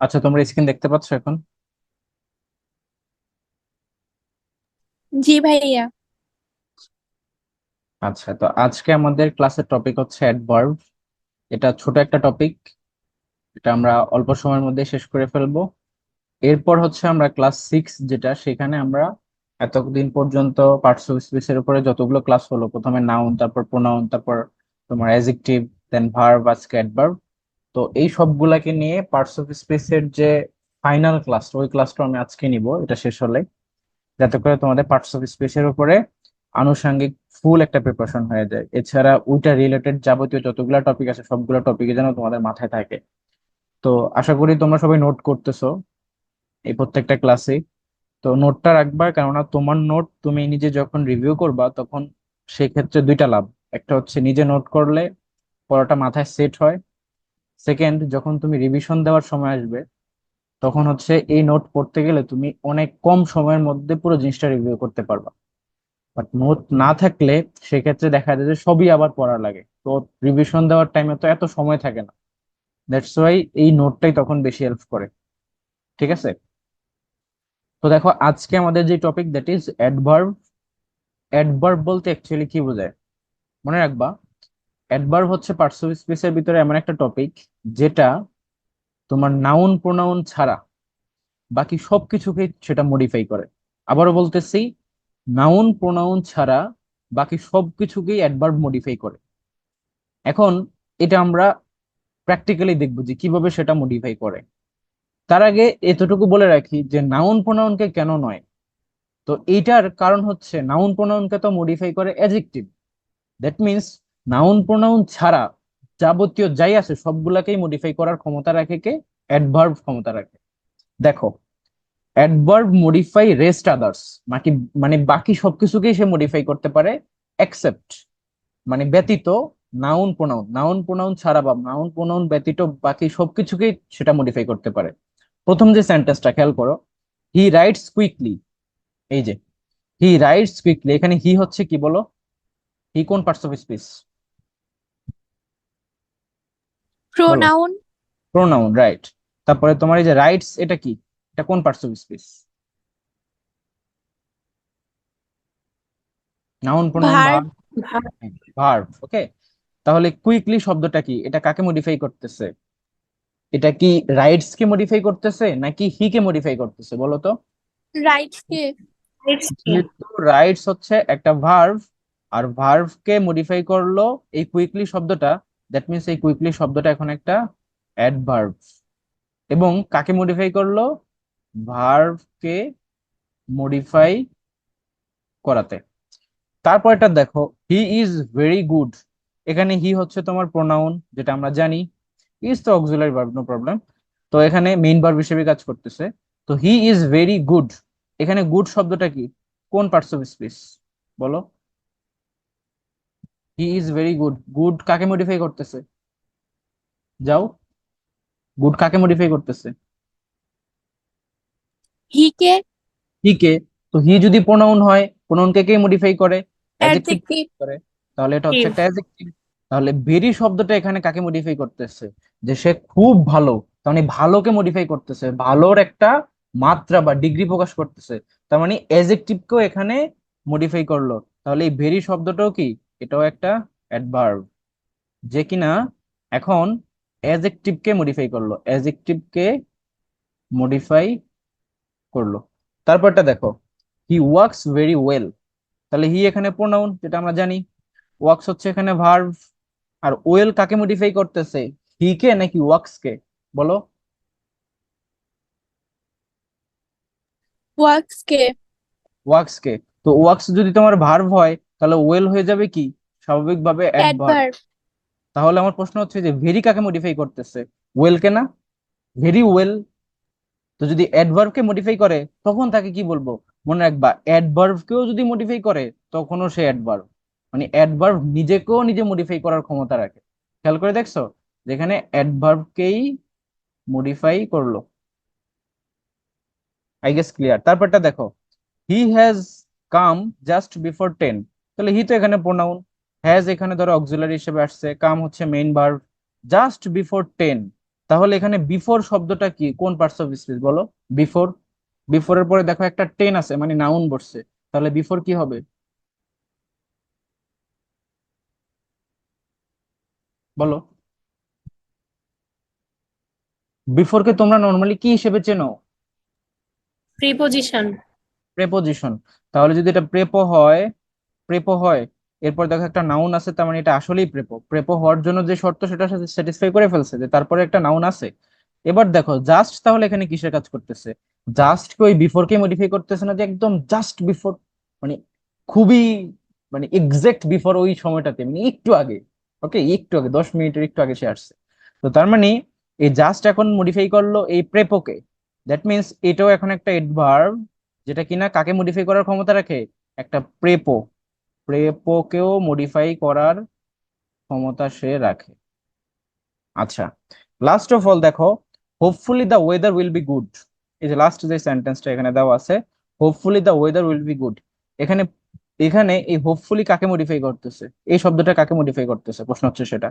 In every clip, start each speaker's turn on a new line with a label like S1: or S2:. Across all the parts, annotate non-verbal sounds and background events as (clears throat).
S1: আচ্ছা তোমরা স্ক্রিন দেখতে পাচ্ছ এখন?
S2: জি ভাইয়া।
S1: আচ্ছা তো আজকে আমাদের ক্লাসের টপিক হচ্ছে অ্যাডভার্ব এটা ছোট একটা টপিক এটা আমরা অল্প সময়ের মধ্যে শেষ করে ফেলব। এরপর হচ্ছে আমরা ক্লাস সিক্স যেটা সেখানে আমরা এতদিন পর্যন্ত পার্টস অফ স্পিচের উপরে যতগুলো ক্লাস হলো প্রথমে নাউন তারপর প্রোনাউন তারপর তোমার অ্যাজেক্টিভ দেন ভার্ব আজকে অ্যাডভার্ব তো এই সবগুলাকে নিয়ে পার্টস অফ স্পিচের যে ফাইনাল ক্লাস ওই ক্লাসটা আমি আজকে নিব, এটা শেষ হলে। যাতে করে তোমাদের পার্টস অফ স্পিচের উপরে আনুষঙ্গিক ফুল একটা প্রিপারেশন হয়ে যায়। এছাড়া ওইটা রিলেটেড যাবতীয় যতগুলো টপিক আছে, সবগুলো টপিকে যেন তোমাদের মাথায় থাকে। তো আশা করি তোমরা সবাই নোট করতেছো এই প্রত্যেকটা ক্লাসে তো নোটটা রাখবা, কেননা তোমার নোট তুমি নিজে যখন রিভিউ করবা, তখন সেক্ষেত্রে দুইটা লাভ। একটা হচ্ছে নিজে নোট করলে পড়াটা মাথায় সেট হয় সেকেন্ড যখন তুমি রিভিশন দেওয়ার সময় আসবে, তখন হচ্ছে এই নোট পড়তে গেলে তুমি অনেক কম সময়ের মধ্যে পুরো জিনিসটা রিভিউ করতে পারবা। বাট নোট না থাকলে সেক্ষেত্রে দেখা যায় যে সবই আবার পড়া লাগে। তো রিভিশন দেওয়ার টাইমে তো এত সময় থাকে না। দ্যাটস ওয়াই এই নোটটাই তখন বেশি হেল্প করে। ঠিক আছে? তো দেখো, আজকে আমাদের যে topic that is adverb adverb বলতে অ্যাকচুয়ালি কি বোঝায়? মনে রাখবা অ্যাডভার্ব হচ্ছে পার্টস অফ স্পিচের ভিতরে এমন একটা টপিক যেটা তোমার নাউন প্রোনাউন ছাড়া বাকি সবকিছুকে সেটা মডিফাই করে। আবারও বলতেছি নাউন প্রোনাউন ছাড়া বাকি সবকিছুকেই অ্যাডভার্ব মডিফাই করে। এখন এটা আমরা প্র্যাকটিক্যালি দেখব যে কীভাবে সেটা মডিফাই করে। তার আগে এতটুকু বলে রাখি যে নাউন প্রোনাউনকে কেন নয়? তো এইটার কারণ হচ্ছে নাউন প্রোনাউনকে তো মডিফাই করে adjective that means noun pronoun ছাড়া যাবতীয় যাই আছে, সবগুলাকেই মডিফাই করার ক্ষমতা রাখে কে? অ্যাডভার্ব ক্ষমতা রাখে। দেখো অ্যাডভার্ব মডিফাই রেস্ট আদার্স বাকি মানে বাকি সবকিছুকেই সে মডিফাই করতে পারে এক্সেপ্ট মানে ব্যতীত নাউন প্রোনাউন নাউন প্রোনাউন ছাড়া বা নাউন প্রোনাউন ব্যতীত বাকি সবকিছুকেই সেটা মডিফাই করতে পারে। প্রথম যে সেন্টেন্সটা খেয়াল করো হি রাইটস কুইকলি এই যে হি রাইটস কুইকলি এখানে হি হচ্ছে কি বলো? হি কোন parts of speech
S2: pronoun
S1: pronoun right তারপরে তোমার এই যে রাইটস এটা কি? এটা কোন parts of speech noun pronoun
S2: Verb.
S1: Verb okay তাহলে কুইকলি শব্দটা কি? এটা কাকে মডিফাই করতেছে? এটা কি রাইটস কে মডিফাই করতেছে নাকি হি কে মডিফাই করতেছে বলো তো?
S2: রাইটস কে।
S1: রাইটস হচ্ছে একটা ভার্ভ আর ভার্ভ কে মডিফাই করল এই কুইকলি শব্দটা দ্যাট মিনস এই কুইকলি শব্দটা এখন একটা অ্যাডভার্ব এবং কাকে মডিফাই করল? ভার্ভ কে মডিফাই করাতে। তারপর এটা দেখো হি ইজ ভেরি গুড এখানে হি হচ্ছে তোমার প্রোনাউন যেটা আমরা জানি। ইজ তো অক্সিলারি ভার্ব নো প্রবলেম তো এখানে মেইন ভার্ব হিসেবে কাজ করতেছে। তো হি ইজ ভেরি গুড এখানে গুড শব্দটা কি? কোন পার্টস অফ স্পিচ বলো। He is very good good কাকে মডিফাই করতেছে? যাও। গুড কাকে মডিফাই করতেছে?
S2: হি কে?
S1: হি কে। তো হি যদি প্রোনাউন হয় প্রোনাউন কে কে মডিফাই করে? অ্যাডজেক্টিভ
S2: অ্যাডজেক্টিভ
S1: করে? তাহলে এটা হচ্ছে একটা অ্যাডজেক্টিভ তাহলে ভেরি শব্দটা এখানে কাকে মডিফাই করতেছে? যে সে খুব ভালো। তার মানে ভালোকে মডিফাই করতেছে। ভালোর একটা মাত্রা বা ডিগ্রি প্রকাশ করতেছে। তার মানে অ্যাডজেক্টিভকেও এখানে মডিফাই করল। তাহলে এই ভেরি শব্দটাও কি? এটাও একটা অ্যাডভার্ব যে কিনা এখন অ্যাডজেক্টিভকে মডিফাই করল অ্যাডজেক্টিভকে মডিফাই করল। তারপরটা দেখো হি ওয়ার্কস ভেরি ওয়েল তাহলে হি এখানে প্রোনাউন যেটা আমরা জানি ওয়ার্কস হচ্ছে এখানে ভার্ব আর ওয়েল কাকে মডিফাই করতেছে হি কে নাকি ওয়ার্কস কে বলো?
S2: ওয়ার্কস কে।
S1: ওয়ার্কস কে তো ওয়ার্কস যদি তোমার ভার্ব হয় তাহলে ওয়েল হয়ে যাবে কি? স্বাভাবিকভাবে অ্যাডভার্ব তাহলে আমার প্রশ্ন হচ্ছে যে ভেরি কাকে মডিফাই করতেছে? ওয়েল কে না? ভেরি ওয়েল তো যদি অ্যাডভার্ব কে মডিফাই করে তখন তাকে কি বলব? মনে রাখবা অ্যাডভার্ব কেও যদি মডিফাই করে তখনও সে অ্যাডভার্ব মানে অ্যাডভার্ব নিজেকেও নিজে মডিফাই করার ক্ষমতা রাখে। খেয়াল করে দেখছ? যেখানে অ্যাডভার্ব কেই মডিফাই করল। আই গেস ক্লিয়ার তারপরটা দেখো। He has come just before ten তাহলে হি তো এখানে প্রোনাউন হ্যাজ এখানে ধরো অক্সিলারি হিসেবে আসছে কাম হচ্ছে main verb just before ten তাহলে এখানে বিফোর শব্দটা কি? কোন পার্টস অফ স্পিচ বলো? বিফোর বিফোর এর পরে দেখো একটা টেন আছে মানে নাউন বসছে। তাহলে বিফোর কি হবে? বলো। বিফোর কে তোমরা নর্মালি কি হিসেবে চেনো?
S2: প্রিপোজিশন
S1: প্রেপোজিশন তাহলে যদি এটা প্রেপো হয় প্রেপো হয় এরপর দেখো একটা নাউন আছে, তার মানে এটা আসলেই প্রেপো প্রেপো হওয়ার জন্য যে শর্ত সেটা স্যাটিসফাই করে ফেলছে, যে তারপরে একটা নাউন আছে। এবার দেখো জাস্ট তাহলে এখানে কিসের কাজ করতেছে? জাস্ট কি ওই বিফোর কে মডিফাই করতেছে না, যে একদম জাস্ট বিফোর মানে খুবই মানে এক্সাক্ট বিফোর ওই সময়টাতে মানে একটু আগে। ওকে একটু আগে, দশ মিনিটের একটু আগে সে আসছে। তো তার মানে এই জাস্ট এখন মডিফাই করল এই প্রেপোকে দ্যাট মিনস এটাও এখন একটা এডভার্ব যেটা কিনা কাকে মডিফাই করার ক্ষমতা রাখে? একটা প্রেপো প্রেপোকেও মডিফাই করার ক্ষমতা সে রাখে। আচ্ছা লাস্ট অফ অল দেখো hopefully the weather will be good এই যে লাস্ট যে সেন্টেন্সটা এখানে দেওয়া আছে hopefully the weather will be good এখানে এখানে এই হোপফুলি কাকে মডিফাই করতেছে? এই শব্দটা কাকে মডিফাই করতেছে? প্রশ্ন হচ্ছে সেটা।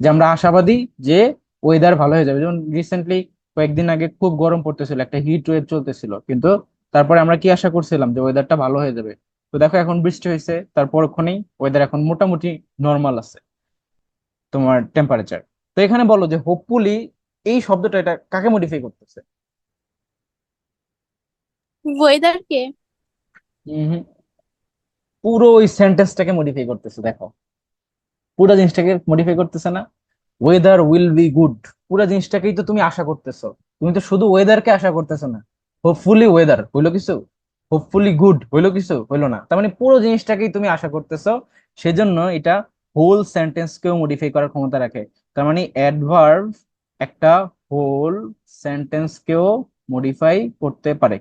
S1: যে আমরা আশাবাদী যে ওয়েদার ভালো হয়ে যাবে। যেমন রিসেন্টলি কয়েকদিন আগে খুব গরম পড়তেছিল, একটা হিট ওয়েভ চলতেছিল। কিন্তু তারপরে আমরা কি আশা করছিলাম যে ওয়েদারটা ভালো হয়ে যাবে? তো দেখো এখন বৃষ্টি হয়েছে তারপর ওখানেই ওয়েদার এখন মোটামুটি নর্মাল আছে তোমার টেম্পারেচার তো এখানে বলো যে হোপফুলি এই শব্দটা এটা কাকে মডিফাই করতেছে?
S2: ওয়েদারকে
S1: হুম। পুরো ওই সেন্টেন্সটাকে মডিফাই করতেছে দেখো। পুরো জিনিসটাকে মডিফাই করতেছে না। ওয়েদার উইল বি গুড পুরো জিনিসটাকেই তো তুমি আশা করতেছো। তুমি তো শুধু ওয়েদারকে আশা করতেছো না। হোপফুলি ওয়েদার হইল কিছু? হোপফুলি গুড হইল কিছু? হইল না। তার মানে পুরো জিনিসটাকেই তুমি আশা করতেছো, সেজন্য এটা হোল সেন্টেন্সকেও মডিফাই করার ক্ষমতা রাখে। তার মানে অ্যাডভার্ব একটা হোল সেন্টেন্সকেও মডিফাই করতে পারে।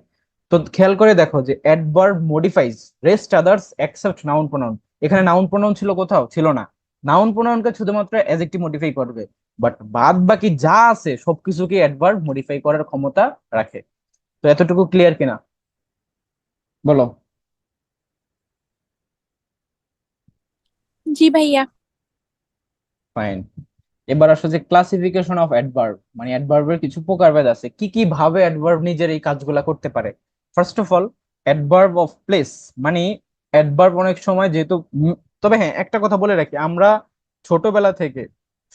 S1: তো খেয়াল করে দেখো যে adverb modifies rest others except noun pronoun এখানে নাউন প্রোনাউন ছিল কোথাও? ছিল না। নাউন প্রোনাউনকে শুধুমাত্র অ্যাজেক্টিভ মডিফাই করবে। বাট বাদ বাকি যা আছে সবকিছুকে অ্যাডভার্ব মডিফাই করার ক্ষমতা রাখে। তো এতটুকু ক্লিয়ার কিনা? বলো
S2: জি ভাইয়া
S1: ফাইন এবার আসো যে ক্লাসিফিকেশন অফ অ্যাডভার্ব মানে অ্যাডভার্বের কিছু প্রকারভেদ আছে। কি কি ভাবে অ্যাডভার্ব নিজের এই কাজগুলা করতে পারে? First of all adverb of place মানে অ্যাডভার্ব অনেক সময় যেহেতু তবে হ্যাঁ একটা কথা বলে রাখি। আমরা ছোটবেলা থেকে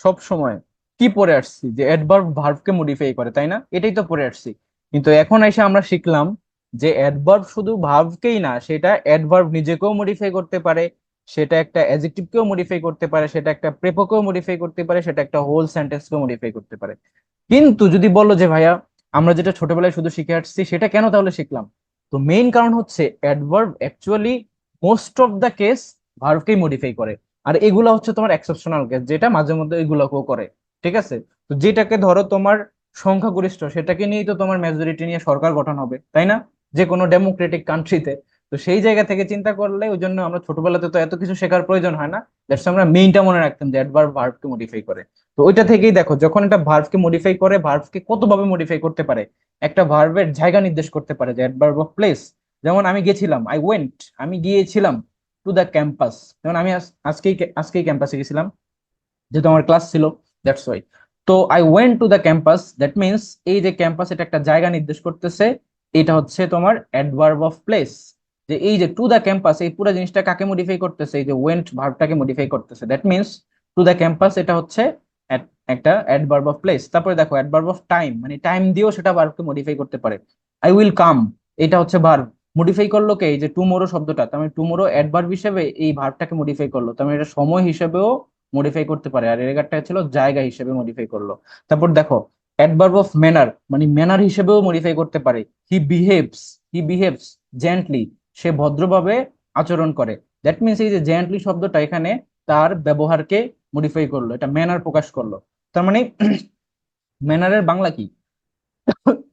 S1: সব সময় কি পড়ে আসছি? যে অ্যাডভার্ব ভার্বকে মডিফাই করে তাই না? এটাই তো পড়ে আসছি। কিন্তু এখন এসে আমরা শিখলাম যে অ্যাডভার্ব শুধু ভার্বকেই না, সেটা অ্যাডভার্ব নিজেকেও মডিফাই করতে পারে, সেটা একটা অ্যাডজেক্টিভকেও মডিফাই করতে পারে, সেটা একটা প্রেপকেও মডিফাই করতে পারে, সেটা একটা হোল সেন্টেন্সকেও মডিফাই করতে পারে। কিন্তু যদি বলো যে ভাইয়া, আমরা যেটা ছোটবেলায় শুধু শিখে আসছি, সেটা কেন তাহলে শিখলাম? তো মেইন কারণ হচ্ছে adverb actually most of the case ভার্বকেই modify করে। আর এগুলা হচ্ছে তোমার এক্সেপশনাল কেস যেটা মাঝে মধ্যে এগুলোকেও করে, ঠিক আছে? তো যেটাকে ধরো তোমার সংখ্যাগরিষ্ঠ, সেটাকে নিয়েই তো তোমার মেজরিটি নিয়ে সরকার গঠন হবে, তাই না? যে কোনো ডেমোক্রেটিক কান্ট্রিতে তো সেই জায়গা থেকে চিন্তা করলে ওই জন্য আমরা ছোটবেলাতে তো এত কিছু শেখার প্রয়োজন হয় না। দ্যাটস আমরা মেইনটা মনে রাখতাম যে অ্যাডভার্ব ভার্বকে মডিফাই করে। তো ওইটা থেকেই দেখো, যখন এটা ভার্বকে মডিফাই করে ভার্বকে কতভাবে মডিফাই করতে পারে, একটা ভার্বের জায়গা নির্দেশ করতে পারে যে অ্যাডভার্ব অফ প্লেস যেমন আমি গেছিলাম আই ওয়েন্ট আমি গিয়েছিলাম টু দ্য ক্যাম্পাস যেমন আমি আজ- আজকেই আজকেই ক্যাম্পাসে গেছিলাম, যেহেতু আমার ক্লাস ছিল দ্যাটস ওয়াই তো I went to the campus that means এই যে ক্যাম্পাস এটা একটা জায়গা নির্দেশ করতেছে এটা হচ্ছে তোমার অ্যাডভার্ব অফ প্লেস যে এই যে টু দ্য ক্যাম্পাস এই পুরো জিনিসটা কাকে মডিফাই করতেছে? এই যে ওয়েন্ট ভার্বটাকে মডিফাই করতেছে। That means to the campus এটা হচ্ছে এক- একটা অ্যাডভার্ব অফ প্লেস তারপরে দেখো অ্যাডভার্ব অফ টাইম মানে টাইম দিয়েও সেটা ভার্বকে মডিফাই করতে পারে। আই উইল কাম এটা হচ্ছে ভার্ব মডিফাই করল কে? এই যে টুমোরো শব্দটা। তার মানে টুমোরো অ্যাডভার্ব হিসেবে এই ভার্বটাকে মডিফাই করল। তার মানে এটা সময় হিসেবেও মডিফাই করতে পারে। আর এর ছিল জায়গা হিসেবে মডিফাই করল। তারপর দেখো অ্যাডভার্ব অফ ম্যানার মানে ম্যানার হিসেবেও মডিফাই করতে পারে। He behaves he behaves gently সে ভদ্রভাবে আচরণ করে। দ্যাট মিনস এই যে জেন্টলি শব্দটা এখানে তার ব্যবহারকে মডিফাই করল, এটা ম্যানার প্রকাশ করল। তার মানে (clears throat) ম্যানারের বাংলা কি? (coughs)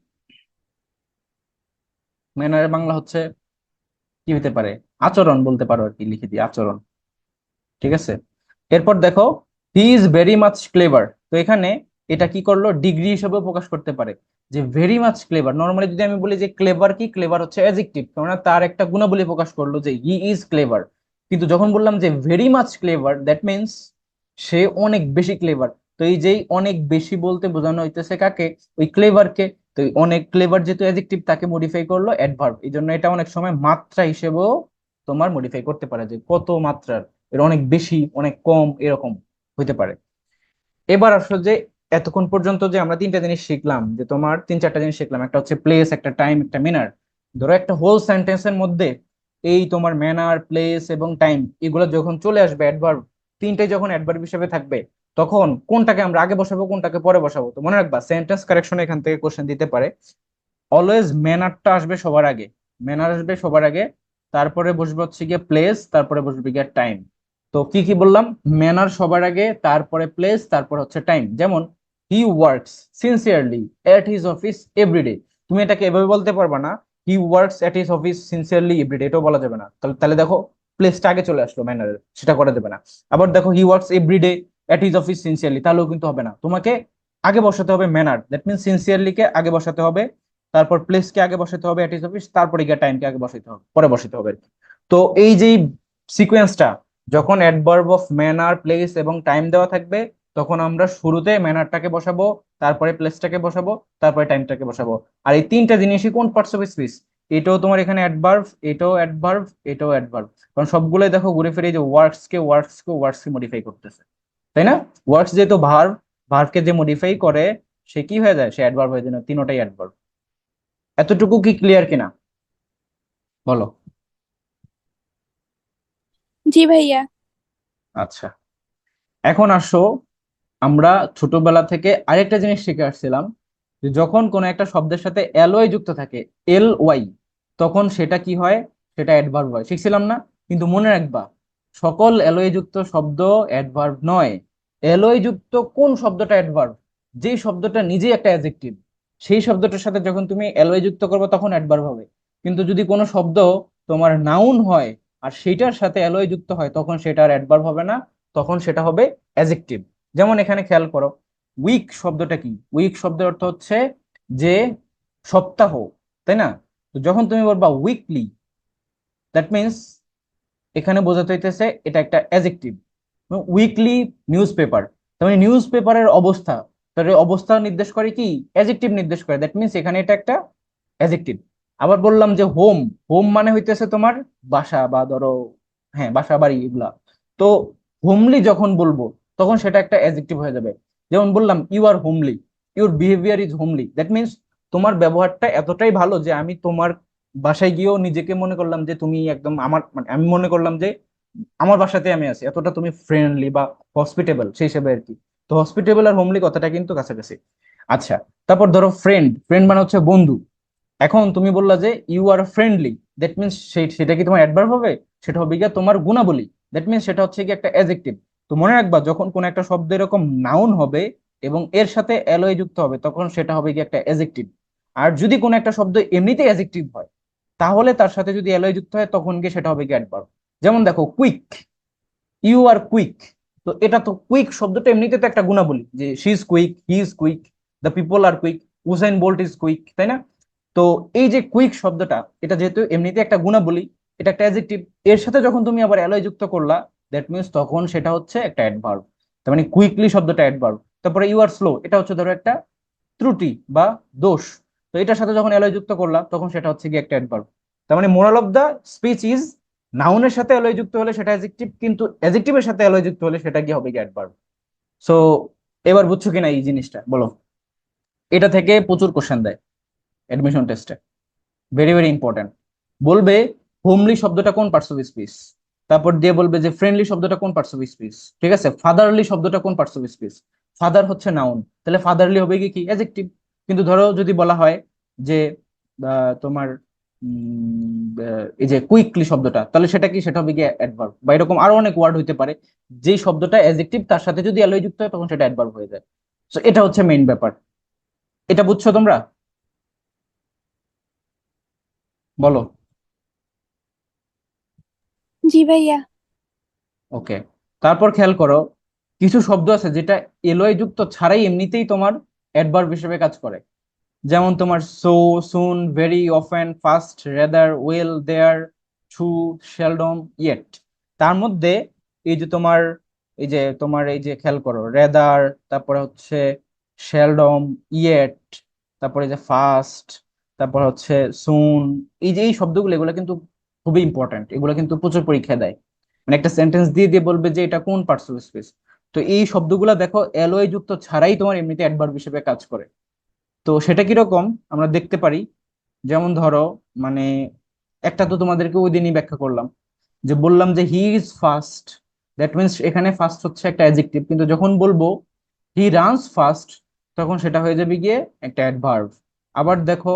S1: ম্যানারের বাংলা হচ্ছে কি হতে পারে? আচরণ বলতে পারো আর কি, লিখে দিই আচরণ। ঠিক আছে? এরপর দেখো he is very much clever তো এখানে এটা কি করল? ডিগ্রি হিসেবেও প্রকাশ করতে পারে। যে ভেরি মাচ ক্লেভার নর্মালি যদি আমি বলি যে ক্লেভার কি? ক্লেভার হচ্ছে অ্যাডজেক্টিভ কেননা তার একটা গুণাবলী প্রকাশ করল যে হি ইজ ক্লেভার কিন্তু যখন বললাম যে very much clever that means সে অনেক বেশি ক্লেভার তো এই যেই অনেক বেশি বলতে বোঝানো হইতেছে কাকে? ওই ক্লেভারকে তো অনেক ক্লেভার যেহেতু অ্যাডজেক্টিভ তাকে মডিফাই করল অ্যাডভার্ব এই জন্য এটা অনেক সময় মাত্রা হিসেবেও তোমার মডিফাই করতে পারে যে কত মাত্রার। এর অনেক বেশি, অনেক কম, এরকম হইতে পারে। এবার আসলে যে এতক্ষণ পর্যন্ত যে আমরা তিনটা জিনিস শিখলাম, যে তোমার তিন চারটা জিনিস শিখলাম, একটা হচ্ছে প্লেস একটা টাইম একটা ম্যানার ধরো একটা হোল সেন্টেন্সের মধ্যে এই তোমার ম্যানার প্লেস এবং টাইম এগুলো যখন চলে আসবে অ্যাডভার্ব তিনটাই যখন অ্যাডভার্ব হিসেবে থাকবে, তখন কোনটাকে আমরা আগে বসাবো, কোনটাকে পরে বসাবো? তো মনে রাখবা সেন্টেন্স কারেকশন এখান থেকে কোশ্চেন দিতে পারে। অলওয়েজ ম্যানারটা আসবে সবার আগে। ম্যানার আসবে সবার আগে, তারপরে বসবে হচ্ছে গিয়ে প্লেস তারপরে বসবে গিয়ে টাইম তো কি কি বললাম? ম্যানার সবার আগে, তারপরে প্লেস তারপর হচ্ছে টাইম যেমন he works sincerely at his office everyday তুমি এটাকে এভাবে বলতে পারবা না he works at his office sincerely everyday এটাও বলা যাবে না। তাহলে তাহলে দেখো প্লেসটা আগে চলে আসলো ম্যানারের সেটা করা যাবে না। আবার দেখো he works everyday at his office sincerely তাহলেও কিন্তু হবে না। তোমাকে আগে বসাতে হবে ম্যানার দ্যাট মিনস সিনসিয়ারলি কে আগে বসাতে হবে, তারপর প্লেস কে আগে বসাতে হবে এট হিজ অফিস তারপরে গিয়ে টাইম কে আগে বসাতে হবে, পরে বসাতে হবে তো এই যে সিকোয়েন্সটা যখন অ্যাডভার্ব অফ ম্যানার প্লেস এবং টাইম দেওয়া থাকবে তখন আমরা শুরুতে ম্যানারটাকে বসাবো তারপরে প্লেসটাকে বসাবো তারপরে টাইমটাকে বসাবো। আর এই তিনটা জিনিসই কোন পার্টস অফ স্পিচ এটাও তোমার এখানে অ্যাডভার্ব এটাও অ্যাডভার্ব এটাও অ্যাডভার্ব কারণ সবগুলোই দেখো ঘুরে ফিরে যে ওয়ার্ডস কে ওয়ার্ডস কে ওয়ার্ডস কে মডিফাই করতেছে। তাই না? ওয়ার্ডস যেহেতু ভার্ব ভার্বকে যে মডিফাই করে সে কি হয়ে যায়? সে অ্যাডভার্ব হয়ে যায় তিনোটাই অ্যাডভার্ব এতটুকু কি ক্লিয়ার কিনা? বলো।
S2: জি ভাইয়া।
S1: আচ্ছা। এখন আসো আমরা ছোটবেলা থেকে আরেকটা জিনিস শিখে আসছিলাম, যে যখন কোনো একটা শব্দের সাথে এল ওয়াই যুক্ত থাকে এল ওয়াই তখন সেটা কি হয়? সেটা অ্যাডভার্ব হয়। শিখছিলাম না? কিন্তু মনে রাখবা, সকল এলওয়াই যুক্ত শব্দ অ্যাডভার্ব নয়। এলওয়াই যুক্ত কোন শব্দটা অ্যাডভার্ব যেই শব্দটা নিজেই একটা অ্যাডজেক্টিভ সেই শব্দটার সাথে যখন তুমি এলওয়াই যুক্ত করবে, তখন অ্যাডভার্ব হবে। কিন্তু যদি কোনো শব্দ তোমার নাউন হয়, আর সেইটার সাথে অ্যালয় যুক্ত হয়, তখন সেটা আর অ্যাডভার্ব হবে না, তখন সেটা হবে অ্যাজেক্টিভ যেমন এখানে খেয়াল করো উইক শব্দটা কি? উইক শব্দের অর্থ হচ্ছে যে সপ্তাহ, তাই না? তো যখন তুমি বলবা উইকলি দ্যাট মিনস এখানে বোঝাতে হইতেছে এটা একটা অ্যাজেক্টিভ উইকলি নিউজ পেপার তার মানে নিউজ পেপারের অবস্থা, তার অবস্থা নির্দেশ করে কি? অ্যাজেক্টিভ নির্দেশ করে দ্যাট মিনস এখানে এটা একটা অ্যাজেক্টিভ আবার বললাম যে হোম হোম মানে হইতেছে তোমার বাসা বা ধরো হ্যাঁ বাসা বাড়ি এগুলা। তো হোমলি যখন বলব তখন সেটা একটা অ্যাডজেক্টিভ হয়ে যাবে। যেমন বললাম you are homely your behaviour is homely that means তোমার ব্যবহারটা এতটাই ভালো যে আমি তোমার বাসায় গিয়েও নিজেকে মনে করলাম যে তুমি একদম আমার মানে আমি মনে করলাম যে আমার বাসাতে আমি আছি, এতটা তুমি ফ্রেন্ডলি বা হসপিটেবল সেই হিসেবে আর কি। তো হসপিটেবল আর হোমলি কথাটা কিন্তু কাছাকাছি। আচ্ছা তারপর ধরো ফ্রেন্ড ফ্রেন্ড মানে হচ্ছে বন্ধু। এখন তুমি বললা যে you are friendly that means সেটা কি তোমার অ্যাডভার্ব হবে? সেটা হবে গিয়ে তোমার গুণাবলী। দ্যাট মিনস সেটা হচ্ছে কি একটা অ্যাজেক্টিভ তো মনে রাখবা, যখন কোন একটা শব্দ এরকম নাউন হবে এবং এর সাথে অ্যালয় যুক্ত হবে, তখন সেটা হবে কি একটা অ্যাজেক্টিভ আর যদি কোনো একটা শব্দ এমনিতে অ্যাজেক্টিভ হয়, তাহলে তার সাথে যদি অ্যালয় যুক্ত হয়, তখন গিয়ে সেটা হবে কি অ্যাডভার্ব যেমন দেখো কুইক ইউ আর কুইক তো এটা তো কুইক শব্দটা এমনিতে তো একটা গুণাবলী, যে she is quick he is quick the people are quick Usain Bolt is quick তাই না? তো এই যে কুইক শব্দটা, এটা যেহেতু এমনিতে একটা গুণাবলী, এটা একটা অ্যাডজেক্টিভ এর সাথে যখন তুমি আবার অ্যালয় যুক্ত করলা দ্যাট মিনস তখন সেটা হচ্ছে একটা অ্যাডভার্ব তার মানে কুইকলি শব্দটা অ্যাডভার্ব তারপরে ইউ আর স্লো এটা হচ্ছে ধরো একটা ত্রুটি বা দোষ। তো এটার সাথে যখন অ্যালয় যুক্ত করলাম, তখন সেটা হচ্ছে কি একটা অ্যাডভার্ব তার মানে moral of the speech is নাউনের সাথে অ্যালয় যুক্ত হলে সেটা অ্যাডজেক্টিভ কিন্তু অ্যাডজেক্টিভের সাথে অ্যালয় যুক্ত হলে সেটা কি হবে কি অ্যাডভার্ব সো এবার বুঝছ কিনা এই জিনিসটা? বলো। এটা থেকে প্রচুর কোশ্চেন দেয় অ্যাডমিশন টেস্টে ভেরি ভেরি ইম্পর্টেন্ট বলবে হোমলি শব্দটা কোন পার্টস অফ স্পিচ তারপর দিয়ে বলবে যে ফ্রেন্ডলি শব্দটা কোন পার্টস অফ স্পিচ ঠিক আছে? ফাদারলি শব্দটা কোন পার্টস অফ স্পিচ ফাদার হচ্ছে নাউন তাহলে ফাদারলি হবে কি? অ্যাডজেক্টিভ কিন্তু ধরো যদি বলা হয় যে তোমার এই যে কুইকলি শব্দটা, তাহলে সেটা কি? সেটা হবে কি অ্যাডভার্ব বা এরকম আরও অনেক ওয়ার্ড হইতে পারে, যেই শব্দটা অ্যাডজেক্টিভ তার সাথে যদি অ্যালয় যুক্ত হয়, তখন সেটা অ্যাডভার্ব হয়ে যায়। তো এটা হচ্ছে মেইন ব্যাপার। এটা বুঝছ তোমরা? বলো।
S2: জি ভাইয়া।
S1: ওকে, তারপর খেয়াল করো, কিছু শব্দ আছে যেটা এলওয়াই যুক্ত ছাড়াই এমনিতেই তোমার অ্যাডভার্ব হিসেবে কাজ করে। যেমন তোমার so soon very often fast rather well there true seldom yet তার মধ্যে এই যে তোমার, এই যে তোমার এই যে খেয়াল করো রেদার তারপরে হচ্ছে শেলডম ইয়েট তারপরে যে ফাস্ট তারপর হচ্ছে সুন এই যে এই শব্দগুলো, এগুলো কিন্তু খুবই ইম্পর্টেন্ট এগুলো কিন্তু প্রচুর পরীক্ষা দেয়। মানে একটা সেন্টেন্স দিয়ে দিয়ে বলবে যে এটা কোন পার্টস অফ স্পিচ তো এই শব্দগুলো দেখো এলওয়াই যুক্ত ছাড়াই তোমার এমনিতে অ্যাডভার্ব হিসেবে কাজ করে। তো সেটা কীরকম? আমরা দেখতে পারি, যেমন ধরো মানে একটা তো তোমাদেরকে ওই দিনই ব্যাখ্যা করলাম, যে বললাম যে he is fast that means এখানে ফাস্ট হচ্ছে একটা অ্যাডজেক্টিভ কিন্তু যখন বলব হি রানস ফাস্ট তখন সেটা হয়ে যাবে গিয়ে একটা অ্যাডভার্ব আবার দেখো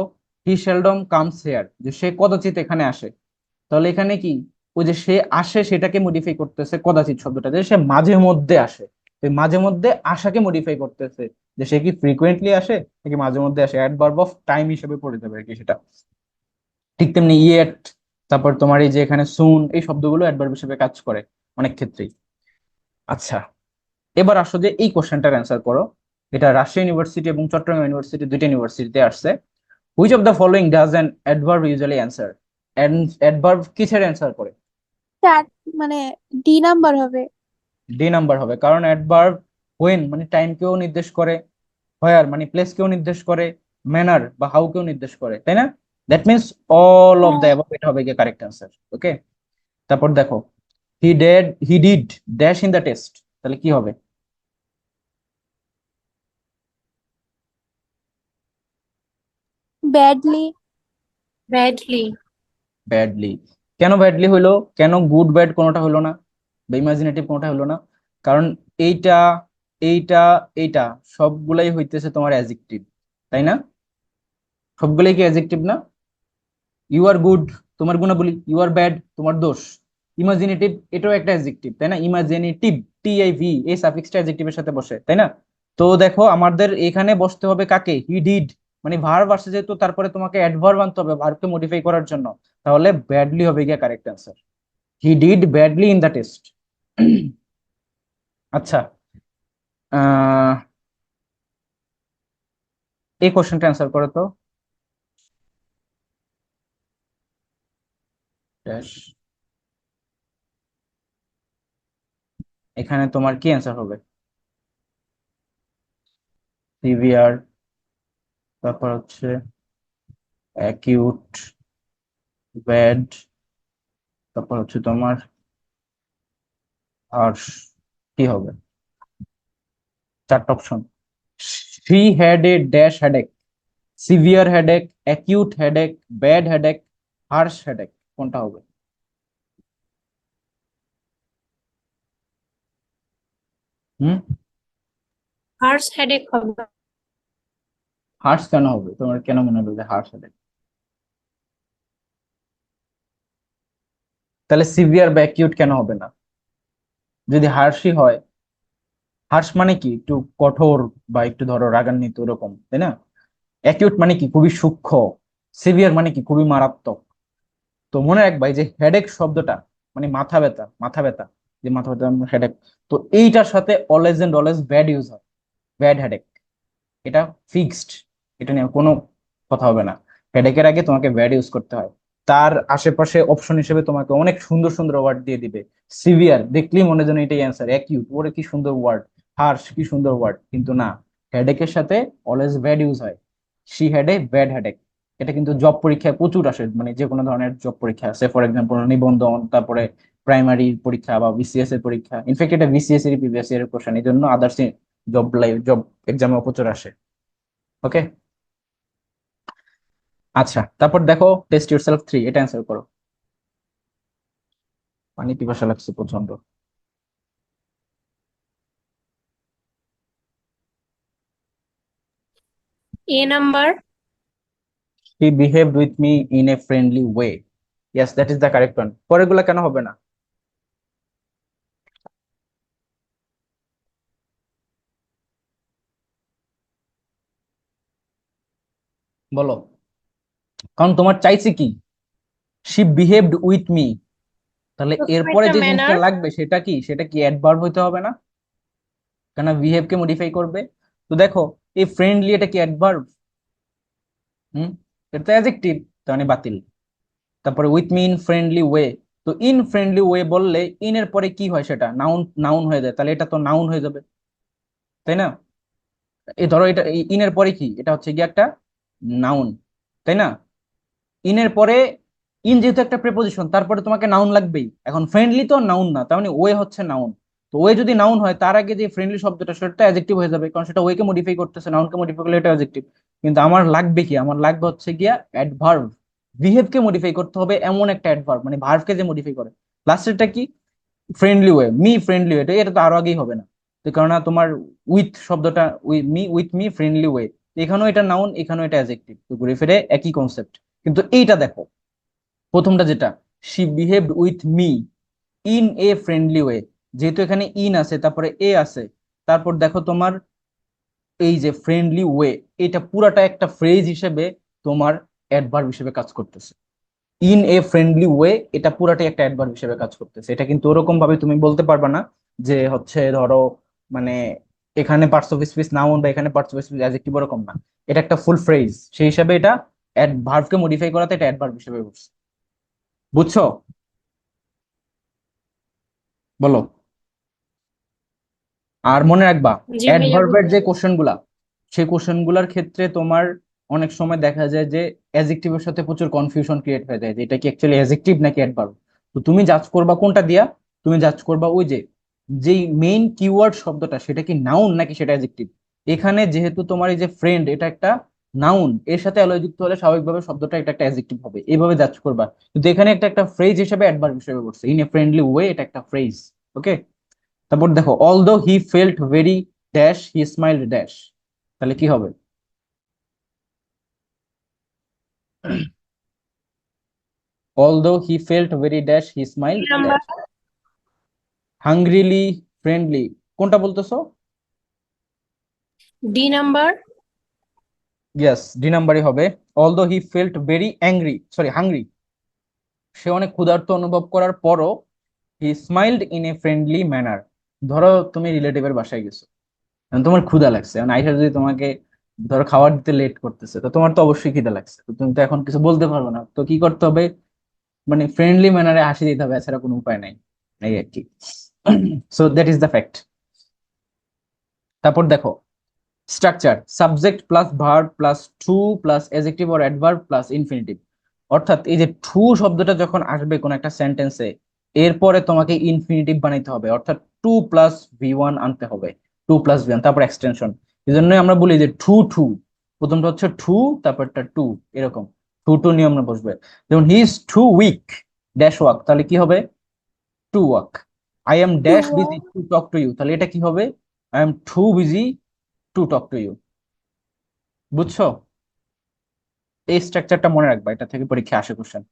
S1: হি সেলডম কামস হেয়ার যে সে কদাচিৎ এখানে আসে। তাহলে এখানে কি? ওই যে সে আসে, সেটাকে মডিফাই করতেছে, কদাচিৎ শব্দটা, যে সে মাঝে মধ্যে আসে। মাঝে মধ্যে আসাকে মডিফাই করতেছে, যে সে কি ফ্রিকুয়েন্টলি আসে, নাকি মাঝে মধ্যে আসে অ্যাডভার্ব অফ টাইম হিসেবে পড়ে যাবে আর কি সেটা। ঠিক তেমনি ইয়েট তারপর তোমার এই যে এখানে সুন এই শব্দগুলো অ্যাডভার্ব হিসেবে কাজ করে অনেক ক্ষেত্রেই। আচ্ছা এবার আসো যে এই কোশ্চেনটার অ্যান্সার করো। এটা রাজশাহী ইউনিভার্সিটি এবং চট্টগ্রাম ইউনিভার্সিটি দুইটা ইউনিভার্সিটিতে আসছে। Which of the following does an adverb usually answer adverb কিসের অ্যান্সার করে?
S2: চার মানে ডি নাম্বার হবে।
S1: ডি নাম্বার হবে কারণ অ্যাডভার্ব হোয়েন মানে টাইমকেও নির্দেশ করে হোয়ার মানে প্লেসকেও নির্দেশ করে ম্যানার বা হাউকেও নির্দেশ করে তাই না? That means all of the above এটা হবে গিয়ে কারেক্ট অ্যান্সার ওকে তারপর দেখো he dead he did dash in the test তাহলে কি হবে?
S2: Badly
S3: badly.
S1: ব্যাডলি কেন ব্যাডলি হইল? কেন গুড ব্যাড কোনোটা হলো না? বা ইমাজিনেটিভ কোনোটা হলো না? কারণ এইটা এইটা এইটা সবগুলাই হইতেছে তোমার অ্যাজেক্টিভ তাই না? সবগুলাই কি অ্যাজেক্টিভ না? ইউ আর গুড তোমার গুণাবলী। ইউ আর ব্যাড তোমার দোষ। ইমাজিনেটিভ এটাও একটা অ্যাজেক্টিভ তাই না? ইমাজিনেটিভ টি আই ভি এই সাফিক্সটা অ্যাজেক্টিভের সাথে বসে, তাই না? তো দেখো, আমাদের এখানে বসতে হবে কাকে? হি ডিড মানে ভার্ব আসছে যেহেতু, তারপরে তোমাকে অ্যাডভার্ব আনতে হবে ভার্বকে মডিফাই করার জন্য। তাহলে ব্যাডলি হবে গিয়ে correct answer he did badly in the test আচ্ছা এই কোশ্চেনটা অ্যান্সার করো তো। এখানে তোমার কি অ্যান্সার হবে? সিভিয়ার তারপর হচ্ছে অ্যাকিউট ব্যাড তারপর হচ্ছে তোমার আর কি হবে? চারটা option she had a dash headache severe headache acute headache bad headache harsh headache কোনটা হবে? হুম?
S3: Harsh headache হবে।
S1: হার্শ কেন হবে? তোমার কেন মনে হলো যে হার্স হেডেক তাহলে সিভিয়ার বা অ্যাকিউট কেন হবে না? যদি হার্শই হয় হার্স মানে কি? একটু কঠোর বা একটু ধরো রাগান্বিত ওরকম, তাই না? অ্যাকিউট মানে কি? খুবই সূক্ষ্ম। সিভিয়ার মানে কি? খুবই মারাত্মক। তো মনে রাখবা, এই যে হেডেক শব্দটা মানে মাথা ব্যথা মাথা ব্যথা, যে মাথা ব্যথা হেডেক তো এইটার সাথে always and always bad use হয়। ব্যাড হেডেক এটা ফিক্সড এটা নিয়ে কোনো কথা হবে না। হেডেকের আগে তোমাকে ব্যাড ইউজ করতে হয়। তার আশেপাশে অপশন হিসেবে তোমাকে অনেক সুন্দর সুন্দর ওয়ার্ড দিয়ে দিবে। সিভিয়ার দেখলেই মনে যেন এটাই অ্যান্সার অ্যাকিউট ওরে কি সুন্দর ওয়ার্ড হার্শ কি সুন্দর ওয়ার্ড কিন্তু না। হেডেকের সাথে অলওয়েজ ব্যাড ইউজ হয়। She had a bad headache এটা কিন্তু জব পরীক্ষায় প্রচুর আসে মানে যে কোনো ধরনের জব পরীক্ষা আছে ফর এক্সাম্পল নিবন্ধন, তারপরে প্রাইমারি পরীক্ষা বা বিসিএস এর পরীক্ষা। ইনফ্যাক্ট এটা বিসিএস এর প্রিভিয়াস ইয়ারের কোশ্চেন এই জন্য আদার্স জব লাইভ জব এক্সামে প্রচুর আসে। ওকে আচ্ছা তারপর দেখো টেস্ট ইউরসেলফ থ্রি এটা অ্যান্সার করো। পানি পিপাসা লাগছে প্রচণ্ড
S3: a number?
S1: He behaved with me in a friendly way yes that is the correct one পরেরগুলো কেন হবে না? বলো। কারণ তোমার চাইছে কি? শি বিহেভড উইথ মি তাহলে এরপরে যে জিনিসটা লাগবে সেটা কি? সেটা কি অ্যাডভার্ব হইতে হবে না? কেন বিহেভ কে মডিফাই করবে? তো দেখো এই ফ্রেন্ডলি এটা কি অ্যাডভার্ব হুম? এটা তো অ্যাডজেক্টিভ তার মানে বাতিল। তারপরে with me in friendly way তো ইন ফ্রেন্ডলি ওয়ে বললে ইন এর পরে কি হয় সেটা? নাউন নাউন হয়ে যায়। তাহলে এটা তো নাউন হয়ে যাবে। তাই না? এই ধরো এটা ইন এর পরে কি? এটা হচ্ছে কি একটা নাউন তাই না? ইন এর পরে, ইন যেহেতু একটা প্রেপোজিশন তারপরে তোমাকে নাউন লাগবেই। এখন ফ্রেন্ডলি তো নাউন না, তার মানে ওয়ে হচ্ছে নাউন তো ওয়ে যদি নাউন হয়, তার আগে যে ফ্রেন্ডলি শব্দটা, সেটা অ্যাডজেক্টিভ হয়ে যাবে, কারণ সেটা ওয়েকে মডিফাই করতেছে নাউনকে মডিফাই করলে এটা অ্যাডজেক্টিভ কিন্তু আমার লাগবে কি? আমার লাগবে হচ্ছে গিয়া অ্যাডভার্ব বিহেভকে মডিফাই করতে হবে এমন একটা অ্যাডভার্ব মানে ভার্বকে যে মডিফাই করে। লাস্টেরটা কি? Friendly way me friendly way এটা তো আরও আগেই হবে না। তো কেননা তোমার উইথ শব্দটা with me with me friendly way এখানেও এটা নাউন এখানেও এটা অ্যাডজেক্টিভ তো ঘুরে ফিরে একই কনসেপ্ট কিন্তু এইটা দেখো। প্রথমটা যেটা she behaved with me in a friendly way যেহেতু এখানে ইন আছে, তারপরে এ আছে, তারপর দেখো তোমার এই যে ফ্রেন্ডলি ওয়ে এটা পুরাটা একটা ফ্রেজ হিসেবে তোমার অ্যাডভার্ব হিসেবে কাজ করতেছে। ইন এ ফ্রেন্ডলি ওয়ে এটা পুরাটাই একটা অ্যাডভার্ব হিসেবে কাজ করতেছে। এটা কিন্তু ওরকম ভাবে তুমি বলতে পারবা না যে হচ্ছে ধরো মানে এখানে পার্টস অফ স্পিচ নাউন বা এখানে পার্টস অফ স্পিচ অ্যাডজেক্টিভ ওরকম না। এটা একটা ফুল ফ্রেজ সেই হিসাবে এটা ভার্বকে মডিফাই করাতে এটা অ্যাডভার্ব হিসেবে বলছে। বুঝছ? বলো। আর মনে রাখবা অ্যাডভার্বের যে
S3: বুঝতে
S1: কোশ্চেনগুলা সেই কোশ্চেনগুলার ক্ষেত্রে তোমার অনেক সময় দেখা যায় যে অ্যাজেক্টিভের সাথে প্রচুর কনফিউশন ক্রিয়েট হয়ে যায় যে এটা কি অ্যাকচুয়ালি অ্যাজেক্টিভ নাকি অ্যাডভার্ব তো তুমি জাজ করবা কোনটা দিয়া? তুমি জাজ করবা ওই যে যেই মেইন কিওয়ার্ড শব্দটা সেটা কি নাউন নাকি সেটা অ্যাজেক্টিভ এখানে যেহেতু তোমার এই যে ফ্রেন্ড এটা একটা নাউন এর সাথে অ্যালয় যুক্ত হলে স্বাভাবিকভাবে শব্দটা এটা একটা অ্যাজেক্টিভ হবে। এইভাবে জাজ করবা। কিন্তু এখানে একটা একটা ফ্রেজ হিসেবে অ্যাডভার্ব হিসেবে বলছে ইন এ ফ্রেন্ডলি ওয়ে এটা একটা ফ্রেজ ওকে তারপর দেখো although he felt very dash he smiled dash তাহলে কি হবে? Although he felt very dash he smiled dash. Hungrily friendly কোনটা বলতেছো?
S3: ডি নাম্বার
S1: yes ডি নাম্বারই হবে। Although he felt very angry, sorry, hungry, সে অনেক ক্ষুধার্ত অনুভব করার পরও he smiled in a friendly manner ধরো তুমি রিলেটিভের বাসায় গেছো। এখন তোমার ক্ষুধা লাগছে। এখন আইসা যদি তোমাকে ধরো খাবার দিতে লেট করতেছে, তো তোমার তো অবশ্যই খিদা লাগছে। তো তুমি তো এখন কিছু বলতে পারবে না। তো কি করতে হবে? মানে ফ্রেন্ডলি ম্যানারে হাসি দিতে হবে, এছাড়া কোনো উপায় নাই। এই আর কি। So that is the fact তারপর দেখো structure subject plus verb plus to plus adjective or adverb plus infinitive অর্থাৎ এই যে টু শব্দটা যখন আসবে কোন একটা সেন্টেন্সে এরপরে তোমাকে ইনফিনিটিভ বানাইতে হবে। অর্থাৎ টু প্লাস ভি ওয়ান আনতে হবে টু প্লাস ভি ওয়ান তারপর এক্সটেনশন এই জন্যই আমরা বলি যে টু টু প্রথমটা হচ্ছে টু তারপরটা টু এরকম। টু টু নিয়ম না বসবে। যেমন he is too weak dash walk তাহলে কি হবে? To walk. I am dash. Busy to talk to you তাহলে এটা কি হবে? I am too busy to talk to you বুঝছ? এই স্ট্রাকচারটা মনে রাখবা এটা থেকে পরীক্ষা আসে কোশ্চেন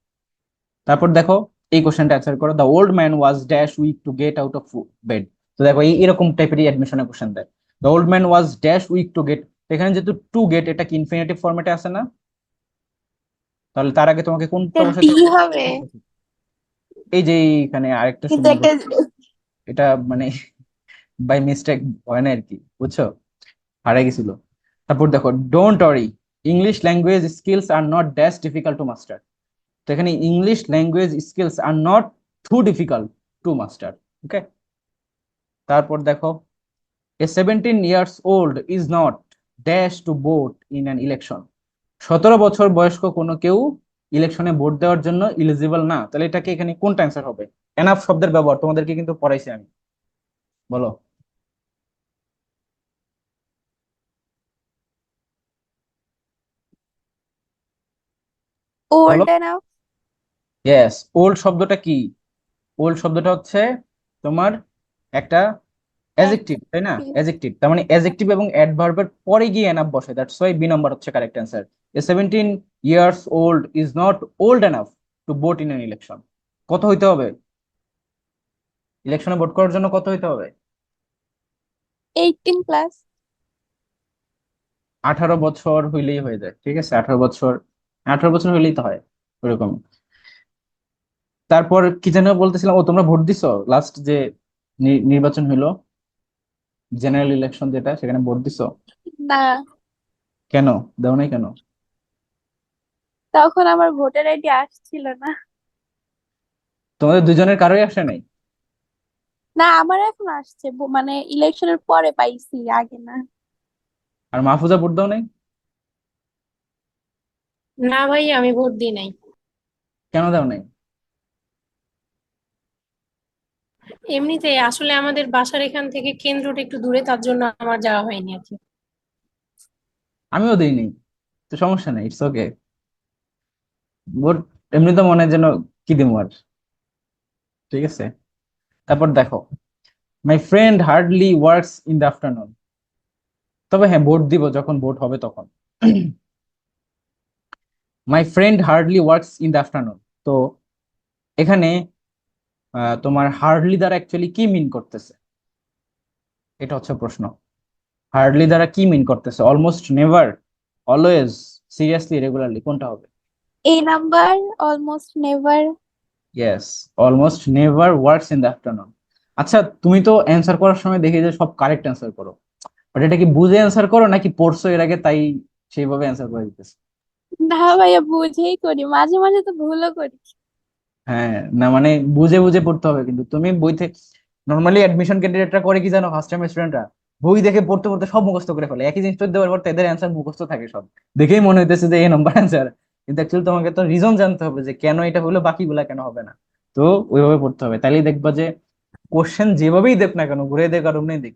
S1: তারপর দেখো এই কোশ্চেনটা অ্যান্সার করো the old man was dash weak to get out of bed তো দেখো এই এরকম টাইপেরই অ্যাডমিশনের কোশ্চেন দেয়। The old man was dash weak to get এখানে যেহেতু টু গেট এটা কি ইনফিনিটিভ ফরম্যাটে আছে না? তাহলে তার আগে তোমাকে
S2: কোন হবে।
S1: এই যে এখানে আরেকটা এটা মানে বাই মিস্টেক হয় না আর কি বুঝছ? হারাই গেছিল। তারপর দেখো don't worry English language skills are not dash difficult to master তো এখানে English language skills are not too difficult to master okay তারপর দেখো a seventeen years old is not dash to vote in an election সতেরো বছর বয়স্ক কোনো কেউ ইলেকশনে ভোট দেওয়ার জন্য ইলিজিবল না। তাহলে এটাকে এখানে কোনটা অ্যান্সার হবে? এনাফ শব্দের ব্যবহার, তোমাদেরকে কিন্তু পড়াইছি আমি। বলো।
S2: ওল্ড এনাফ
S1: ইয়েস ওল্ড শব্দটা কি? ওল্ড শব্দটা হচ্ছে তোমার একটা অ্যাজেক্টিভ তাই না?
S2: Adjective.
S1: অ্যাজেক্টিভ তার মানে অ্যাজেক্টিভ এবং অ্যাডভার্বের পরে গিয়ে এনাফ বসে দ্যাটস ওয়াই বি নাম্বার হচ্ছে correct answer a seventeen years old is not old enough to vote in an election কত হইতে হবে? ইলেকশনে ভোট করার জন্য কত হইতে হবে?
S2: এইটিন প্লাস
S1: আঠারো বছর হইলেই হয়ে যায় ঠিক আছে? আঠারো বছর আঠারো বছর হলেই তো হয় ওরকম। তারপর কি যেন বলতেছিলাম ও তোমরা ভোট দিছো? লাস্ট যে নির্বাচন হইল জেনারেল ইলেকশন যেটা সেখানে ভোট দিছো?
S2: না।
S1: কেন? দাও নাই কেন?
S2: তখন আমার ভোটার আইডি আসছিল না।
S1: তোমাদের দুজনের কারোই আসে নাই?
S2: না আমার এখন আসছে মানে ইলেকশনের পরে পাইছি আগে না।
S1: আর মাহফুজা ভোট দাও নাই?
S3: না ভাই আমি ভোট দিই নাই।
S1: কেন দাও নাই?
S3: এমনিতে আসলে আমাদের বাসার এখান থেকে কেন্দ্রটা একটু দূরে তার জন্য আমার যাওয়া হয়নি আর কি।
S1: আমিও দিইনি তো সমস্যা নেই ইটস ওকে ভোট এমনি তো মনে যেন কি দিমু আর। ঠিক আছে। তারপর দেখো my friend hardly works in the afternoon তবে হ্যাঁ ভোট দিব যখন ভোট হবে তখন। My friend hardly works in the afternoon তো এখানে তোমার হার্ডলি দ্বারা অ্যাকচুয়ালি কি মিন করতেছে? এটা হচ্ছে প্রশ্ন। হার্ডলি দ্বারা কি মিন করতেছে? Almost never always seriously regularly কোনটা হবে?
S2: এই number almost never
S1: yes almost never works in the afternoon আচ্ছা তুমি তো অ্যান্সার করার সময় দেখি যে সব কারেক্ট অ্যান্সার করো। বাট এটা কি বুঝে অ্যান্সার করো নাকি পড়ছো এর আগে তাই সেইভাবে অ্যান্সার করে দিতেছে?
S2: না ভাইয়া, বুঝেই করি। মাঝে মাঝে তো ভুলও করি।
S1: হ্যাঁ না মানে বুঝে বুঝে পড়তে হবে কিন্তু। তুমি বই থেকে নর্মালি অ্যাডমিশন ক্যান্ডিডেটরা করে কি জানো? ফার্স্ট টাইম স্টুডেন্টরা বই দেখে পড়তে পড়তে সব মুখস্থ করে ফেলে। একই জিনিস দেওয়ার পর তাদের অ্যান্সার মুখস্থ থাকে সব। দেখেই মনে হইতেছে যে এই নম্বর অ্যান্সার কিন্তু অ্যাকচুয়ালি তোমাকে তো রিজন জানতে হবে যে কেন এটা হলো, বাকিগুলা কেন হবে না। তো ওইভাবে পড়তে হবে। তাইলেই দেখবা যে কোশ্চেন যেভাবেই দেখ না কেন, ঘুরে দেখ আর অমনি দেখ,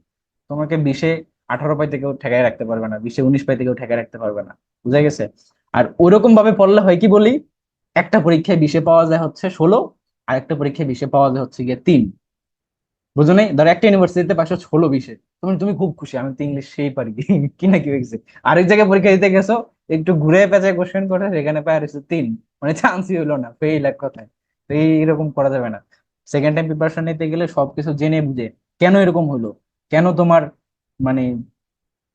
S1: তোমাকে বিশে আঠারো পাইতে কেউ ঠেকায় রাখতে পারবে না, বিশে উনিশ পাইতে কেউ ঠেকায় রাখতে পারবে না। বুঝা গেছে? আর ওরকম ভাবে পড়লে হয় কি বলি? একটা পরীক্ষায় বিশে পাওয়া যায় হচ্ছে ষোলো, আর একটা পরীক্ষায় বিশে পাওয়া যায় হচ্ছে গিয়ে তিন। বুঝো নাই? ধরো একটা ইউনিভার্সিটিতে পাইছো ষোলো, বিশে। তুমি তুমি খুব খুশি, আমি তো ইংলিশ সেই পারি। (laughs) কি না কি হয়েছে? আরেক জায়গায় পরীক্ষা দিতে গেছো, একটু ঘুরে পেঁচে কোশ্চেন করে, সেখানে পাই আর তিন। মানে চান্সই হলো না ফেল এক কথায়। তো এইরকম করা যাবে না। সেকেন্ড টাইম প্রিপারেশন নিতে গেলে সবকিছু জেনে বুঝে। কেন এরকম হলো? কেন তোমার মানে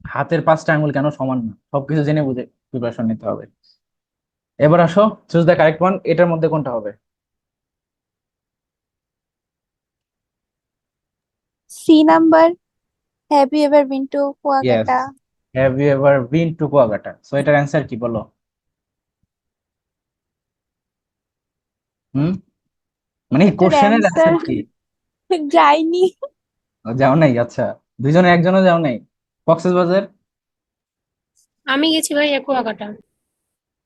S1: হাতের পাঁচটা আঙুল কেন সমান না? সবকিছু জেনে বুঝে। প্রিপারেশন নিতে হবে। এবার আসো চুজ দ্য কারেক্ট ওয়ান এটার মধ্যে কোনটা হবে?
S2: C number have you ever been to Kuakata
S1: have you ever been to Kuakata so এটার অ্যান্সার কি বলো? হুম? মানে কোশ্চেনের
S2: অ্যান্সার
S1: কি? (laughs)
S2: যাইনি।
S1: যাও নাই আচ্ছা। দুজনে একজনও যাও নাই? কক্সবাজার?
S3: আমি গেছি ভাই কুয়াকাটা।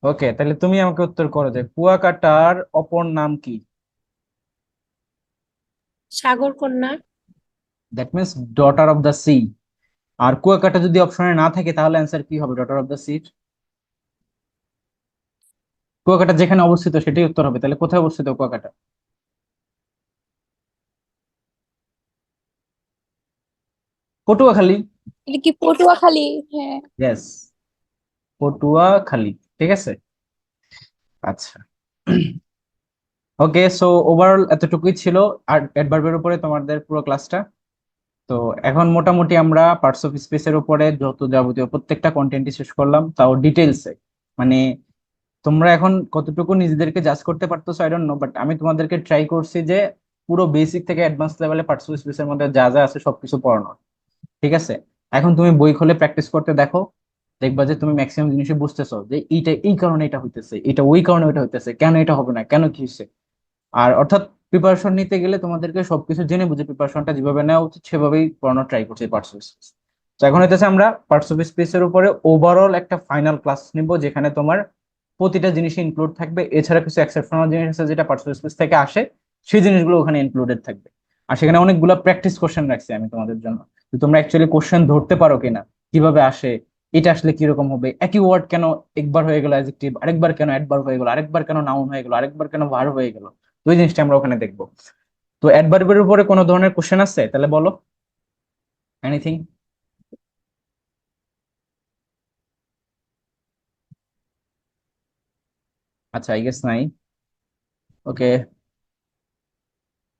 S1: ওকে তাহলে তুমি আমাকে উত্তর করো যে কুয়াকাটার অপর নাম কি?
S3: Sagar Kanya.
S1: That means daughter of the sea আর কুয়াকাটা যদি অপশনে না থাকে তাহলে অ্যান্সার কি হবে? Daughter of the sea Kuakata যেখানে অবস্থিত সেটাই উত্তর হবে। তাহলে কোথায় অবস্থিত কুয়াকাটা? পটুয়াখালী।
S2: এটা কি পটুয়াখালী? হ্যাঁ।
S1: ইয়েস পটুয়াখালী ঠিক আছে? আচ্ছা। ওকে সো ওভারঅল এতটুকুই ছিল। আর অ্যাডভার্বের উপরে তোমাদের পুরো ক্লাসটা তো এখন মোটামুটি আমরা পার্টস অফ স্পেসের উপরে যত যাবতীয় প্রত্যেকটা কন্টেন্টই শেষ করলাম, তাও ডিটেলসে মানে তোমরা এখন কতটুকু নিজেদেরকে জাজ করতে পারতেছো আই ডোন্ট নো বাট আমি তোমাদেরকে ট্রাই করছি যে পুরো বেসিক থেকে অ্যাডভান্স লেভেলে পার্টস অফ স্পেসের মধ্যে যা যা আছে সবকিছু পড়ানোর। ঠিক আছে? এখন তুমি বই খুলে প্র্যাকটিস করতে দেখো। দেখবা যে তুমি ম্যাক্সিমাম জিনিসই বুঝতেছো যে এইটা, এই কারণে এটা হইতেছে, এটা ওই কারণে ওইটা হইতেছে, কেন এটা হবে না, কেন কি হচ্ছে আর অর্থাৎ প্রিপারেশন নিতে গেলে তোমাদেরকে সবকিছু জেনে বুঝে প্রিপারেশনটা যেভাবে নেওয়া উচিত, সেভাবেই পড়ানোর ট্রাই করছি পার্টস অফ স্পেস তো এখন হইতেছে আমরা পার্টস অফ স্পেসের উপরে ওভারঅল একটা ফাইনাল ক্লাস নিব, যেখানে তোমার প্রতিটা জিনিস ইনক্লুড থাকবে। এছাড়া কিছু এক্সেপশনাল জিনিস আছে যেটা পার্টস অফ স্পেস থেকে আসে, সেই জিনিসগুলো ওখানে ইনক্লুডেড থাকবে। আর সেখানে অনেকগুলো প্র্যাকটিস কোশ্চেন রাখছি আমি তোমাদের জন্য। তোমরা অ্যাকচুয়ালি কোশ্চেন ধরতে পারো কিনা, কীভাবে আসে এটা আসলে কীরকম হবে? একই ওয়ার্ড কেন একবার হয়ে গেল অ্যাডজেক্টিভ আরেকবার কেন অ্যাডভার্ব হয়ে গেল, আরেকবার কেন নাউন হয়ে গেল, আরেকবার কেন ভার্ব হয়ে গেল? ওই জিনিসটা আমরা ওখানে দেখব। তো অ্যাডভার্বের উপরে কোনো ধরনের কোশ্চেন আছে? তাহলে বলো। এনিথিং আচ্ছা আই গেস নাই। ওকে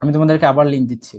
S1: আমি তোমাদেরকে আবার লিঙ্ক দিচ্ছি।